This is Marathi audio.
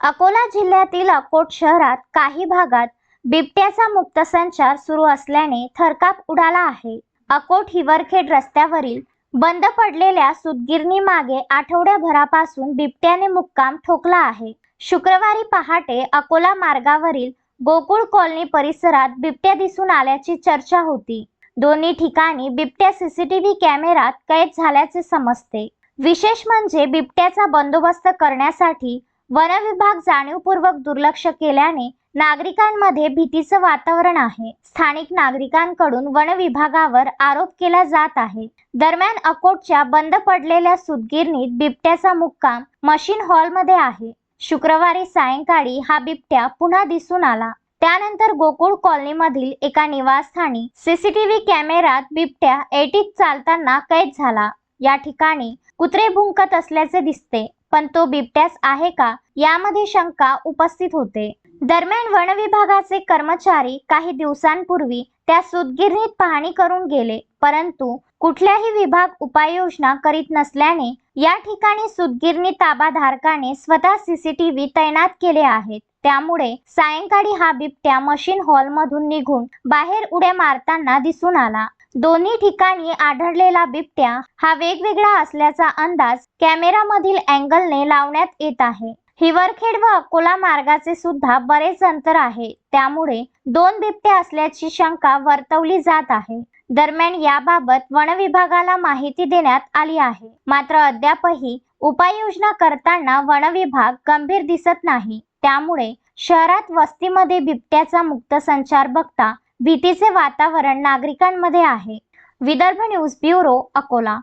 अकोला जिल्ह्यातील अकोट शहरात काही भागात बिबट्याचा मुक्त संचार सुरू असल्याने थरकाप उडाला आहे. अकोट हिवरखेड रस्त्यावरील बंद पडलेल्या सुतगिरणी मागे आठवड्याभरापासून बिबट्याने मुक्काम ठोकला आहे. शुक्रवारी पहाटे अकोला मार्गावरील गोकुळ कॉलनी परिसरात बिबट्या दिसून आल्याची चर्चा होती. दोन्ही ठिकाणी बिबट्या सीसीटीव्ही कॅमेरात कैद झाल्याचे समजते. विशेष म्हणजे बिबट्याचा बंदोबस्त करण्यासाठी वन विभाग जाणीवपूर्वक दुर्लक्ष केल्याने नागरिकांमध्ये भीतीचं वातावरण आहे. स्थानिक नागरिकांकडून वन विभागावर आरोप केला जात आहे. दरम्यान अकोटच्या बंद पडलेल्या सुतगिरणीत बिबट्याचा मुक्काम मशीन हॉलमध्ये आहे. शुक्रवारी सायंकाळी हा बिबट्या पुन्हा दिसून आला. त्यानंतर गोकुळ कॉलनीमधील एका निवासस्थानी सीसीटीव्ही कॅमेऱ्यात बिबट्या एटीत चालताना कैद झाला. या ठिकाणी कुत्रे भुंकत असल्याचे दिसते. पण तो बिबट्याच आहे का? यामध्ये शंका उपस्थित होते. दरम्यान वन विभागाचे कर्मचारी काही दिवसांपूर्वी त्या सुतगिरणीत पाहणी करून गेले परंतु कुठल्याही विभाग उपाययोजना करीत नसल्याने या ठिकाणी सुतगिरणी ताबाधारकाने स्वतः सीसीटीव्ही तैनात केले आहेत. त्यामुळे सायंकाळी हा बिबट्या मशीन हॉलमधून निघून बाहेर उड्या मारताना दिसून आला. दोन्ही ठिकाणी आढळलेला बिबट्या हा वेगवेगळा असल्याचा अंदाज कॅमेरामधील अँगलने लावण्यात येत आहे. हिवरखेड व अकोला मार्गाचे सुद्धा बरेच अंतर आहे. त्यामुळे दोन बिबट्या असल्याची शंका वर्तवली जात आहे. दरम्यान याबाबत वन विभागाला माहिती देण्यात आली आहे. मात्र अद्यापही उपाययोजना करताना वन विभाग गंभीर दिसत नाही. त्यामुळे शहरात वस्तीमध्ये बिबट्याचा मुक्त संचार बघता भीतीचे वातावरण नागरिकांमध्ये आहे. Vidarbha news bureau Akola.